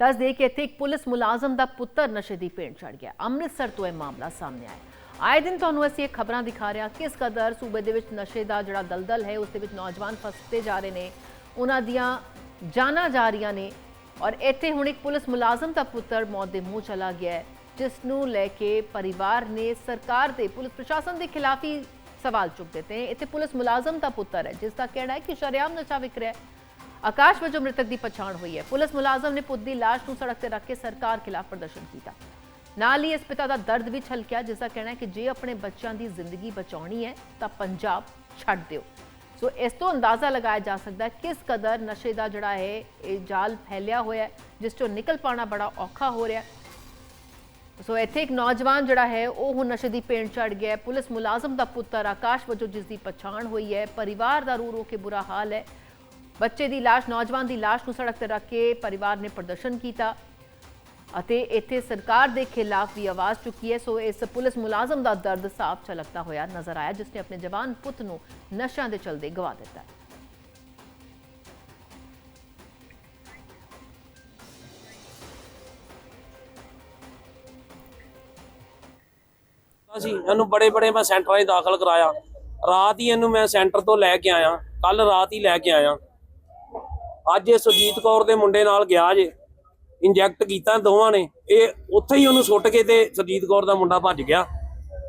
ਦੱਸ ਦੇ ਕਿ ਇੱਥੇ ਇੱਕ ਪੁਲਿਸ ਮੁਲਾਜ਼ਮ ਦਾ ਪੁੱਤਰ ਨਸ਼ੇ ਦੀ ਭੇਂਟ ਚੜ ਗਿਆ। ਅੰਮ੍ਰਿਤਸਰ ਤੋਂ ਇਹ ਮਾਮਲਾ ਸਾਹਮਣੇ ਆਇਆ ਆਏ ਦਿਨ ਤੁਹਾਨੂੰ ਅਸੀਂ ਇਹ ਖਬਰਾਂ ਦਿਖਾ ਰਹੇ ਕਿਸ ਕਦਰ ਸੂਬੇ ਦੇ ਵਿੱਚ ਨਸ਼ੇ ਦਾ ਜਿਹੜਾ ਦਲਦਲ ਹੈ, ਉਸ ਦੇ ਵਿੱਚ ਨੌਜਵਾਨ ਫਸਦੇ ਜਾ ਰਹੇ ਨੇ। ਉਹਨਾਂ ਦੀਆਂ ਜਾਨਾਂ ਜਾ ਰਹੀਆਂ ਨੇ ਔਰ ਇੱਥੇ ਹੁਣ ਇੱਕ ਪੁਲਿਸ ਮੁਲਾਜ਼ਮ ਦਾ ਪੁੱਤਰ ਮੌਤ ਦੇ ਮੂੰਹ ਚਲਾ ਗਿਆ ਹੈ, ਜਿਸ ਨੂੰ ਲੈ ਕੇ ਪਰਿਵਾਰ ਨੇ ਸਰਕਾਰ ਦੇ ਪੁਲਿਸ ਪ੍ਰਸ਼ਾਸਨ ਦੇ ਖਿਲਾਫ ਹੀ ਸਵਾਲ ਚੁੱਕ ਦਿੱਤੇ। ਇੱਥੇ ਪੁਲਿਸ ਮੁਲਾਜ਼ਮ ਦਾ ਪੁੱਤਰ ਹੈ, ਜਿਸ ਦਾ ਕਹਿਣਾ ਹੈ ਕਿ ਸ਼ਰੇਆਮ ਨਸ਼ਾ ਵਿਕ ਰਿਹਾ ਹੈ। ਆਕਾਸ਼ ਵਜੋਂ ਮ੍ਰਿਤਕ ਦੀ ਪਛਾਣ ਹੋਈ ਹੈ। ਪੁਲਿਸ ਮੁਲਾਜ਼ਮ ਨੇ ਪੁੱਤ ਦੀ ਲਾਸ਼ ਨੂੰ ਸੜਕ ਤੇ ਰੱਖ ਕੇ ਸਰਕਾਰ ਖਿਲਾਫ ਪ੍ਰਦਰਸ਼ਨ ਕੀਤਾ। ਨਾਲ ਹੀ ਇਸ ਪਿਤਾ ਦਾ ਦਰਦ ਵੀ ਛਲਕਿਆ, ਜਿਸ ਦਾ ਕਹਿਣਾ ਹੈ ਕਿ ਜੇ ਆਪਣੇ ਬੱਚਿਆਂ ਦੀ ਜ਼ਿੰਦਗੀ ਬਚਾਉਣੀ ਹੈ, ਤਾਂ ਪੰਜਾਬ ਛੱਡ ਦਿਓ। ਸੋ ਇਸ ਤੋਂ ਅੰਦਾਜ਼ਾ ਲਗਾਇਆ ਜਾ ਸਕਦਾ ਕਿਸ ਕਦਰ ਨਸ਼ੇ ਦਾ ਜਿਹੜਾ ਹੈ, ਇਹ ਜਾਲ ਫੈਲਿਆ ਹੋਇਆ ਹੈ, ਜਿਸ ਤੋਂ ਨਿਕਲ ਪਾਣਾ ਬੜਾ ਔਖਾ ਹੋ ਰਿਹਾ ਸੋ ਇੱਥੇ ਇੱਕ ਨੌਜਵਾਨ ਜਿਹੜਾ ਹੈ, ਉਹ ਹੁਣ ਨਸ਼ੇ ਦੀ ਪੇਂਟ ਚੜ ਗਿਆ ਪੁਲਿਸ ਮੁਲਾਜ਼ਮ ਦਾ ਪੁੱਤਰ ਆਕਾਸ਼ ਵਜੋਂ ਜਿਸ ਦੀ ਪਛਾਣ ਹੋਈ ਹੈ, ਪਰਿਵਾਰ ਦਾ ਰੂਹ ਰੋ ਕੇ ਬੁਰਾ ਹਾਲ ਹੈ। ਬੱਚੇ ਦੀ ਲਾਸ਼, ਨੌਜਵਾਨ ਦੀ ਲਾਸ਼ ਨੂੰ ਸੜਕ ਤੇ ਰੱਖ ਕੇ ਪਰਿਵਾਰ ਨੇ ਪ੍ਰਦਰਸ਼ਨ ਕੀਤਾ ਅਤੇ ਇੱਥੇ ਸਰਕਾਰ ਦੇ ਖਿਲਾਫ ਵੀ ਆਵਾਜ਼ ਚੁੱਕੀ ਹੈ। ਸੋ ਇਸ ਪੁਲਿਸ ਮੁਲਾਜ਼ਮ ਦਾ ਦਰਦ ਸਾਫ਼ ਝਲਕਦਾ ਹੋਇਆ ਨਜ਼ਰ ਆਇਆ, ਜਿਸ ਨੇ ਆਪਣੇ ਜਵਾਨ ਪੁੱਤ ਨੂੰ ਨਸ਼ਿਆਂ ਦੇ ਚਲਦੇ ਗਵਾ ਦਿੱਤਾ। ਸੀ ਇਹਨੂੰ ਬੜੇ ਬੜੇ ਮੈਂ ਸੈਂਟਰਾਂ 'ਚ ਦਾਖਲ ਕਰਾਇਆ। ਰਾਤ ਹੀ ਇਹਨੂੰ ਮੈਂ ਸੈਂਟਰ ਤੋਂ ਲੈ ਕੇ ਆਇਆ। ਕੱਲ ਰਾਤ ਹੀ ਲੈ ਕੇ ਆਇਆ। ਅੱਜ ਇਹ ਸੁਰਜੀਤ ਕੌਰ ਦੇ ਮੁੰਡੇ ਨਾਲ ਗਿਆ ਜੇ ਇੰਜੈਕਟ ਕੀਤਾ ਦੋਵਾਂ ਨੇ ਇਹ ਉੱਥੇ ਹੀ ਉਹਨੂੰ ਸੁੱਟ ਕੇ ਤੇ ਸੁਰਜੀਤ ਕੌਰ ਦਾ ਮੁੰਡਾ ਭੱਜ ਗਿਆ।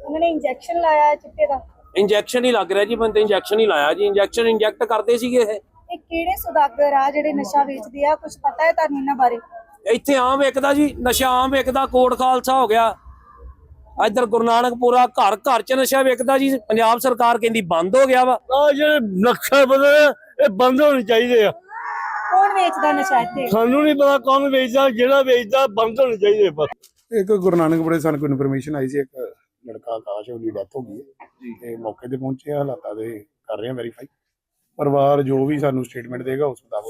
ਉਹਨਾਂ ਨੇ ਇੰਜੈਕਸ਼ਨ ਲਾਇਆ ਚਿੱਟੇ ਦਾ। ਇੰਜੈਕਸ਼ਨ ਹੀ ਲੱਗ ਰਿਹਾ ਜੀ ਬੰਦੇ ਇੰਜੈਕਸ਼ਨ ਹੀ ਲਾਇਆ ਜੀ। ਇੰਜੈਕਸ਼ਨ ਇੰਜੈਕਟ ਕਰਦੇ ਸੀਗੇ ਇਹ। ਇਹ ਕਿਹੜੇ ਸੁਦਾਗਰ ਆ ਜਿਹੜੇ ਨਸ਼ਾ ਵੇਚਦੇ ਆ? ਕੁਝ ਪਤਾ ਹੈ ਤੁਹਾਨੂੰ ਇਹਨਾਂ ਬਾਰੇ? ਇੱਥੇ ਆਮ ਵਿਕਦਾ ਜੀ ਨਸ਼ਾ ਆਮ ਵਿਕਦਾ ਕੋਟ ਖਾਲਸਾ ਹੋ ਗਿਆ। ਇੱਧਰ ਗੁਰੂ ਨਾਨਕਪੁਰਾ ਘਰ ਘਰ ਚ ਨਸ਼ਾ ਵਿਕਦਾ ਜੀ ਪੰਜਾਬ ਸਰਕਾਰ ਕਹਿੰਦੀ ਬੰਦ ਹੋ ਗਿਆ ਵਾ। ਆ ਜਿਹੜੇ ਨਕਸ਼ਾ ਬਦਲ ਇਹ ਬੰਦ ਹੋਣੇ ਚਾਹੀਦੇ ਆ। ਵੇਚਦਾ ਨਸ਼ਾ ਇੱਥੇ? ਸਾਨੂੰ ਨਹੀਂ ਪਤਾ ਕੌਣ ਵੇਚਦਾ ਜਿਹੜਾ ਵੇਚਦਾ ਬੰਦ ਹੋਣੇ ਚਾਹੀਦੇ ਬਸ ਇੱਕ ਗੁਰੂ ਨਾਨਕਪੁਰੇ ਸਾਨੂੰ ਕੋਈ ਇਨਫੋਰਮੇਸ਼ਨ ਆਈ ਸੀ ਇੱਕ ਲੜਕਾ ਆਕਾਸ਼ ਉਹਦੀ ਡੈਥ ਹੋ ਗਈ ਹੈ। ਤੇ ਮੌਕੇ ਤੇ ਪਹੁੰਚੇ ਹਾਲਾਤਾਂ ਦੇ ਕਰ ਰਹੇ ਆ ਵੈਰੀਫਾਈ ਪਰਿਵਾਰ ਜੋ ਵੀ ਸਾਨੂੰ ਸਟੇਟਮੈਂਟ ਦੇਗਾ ਉਸ ਮੁਤਾਬਕ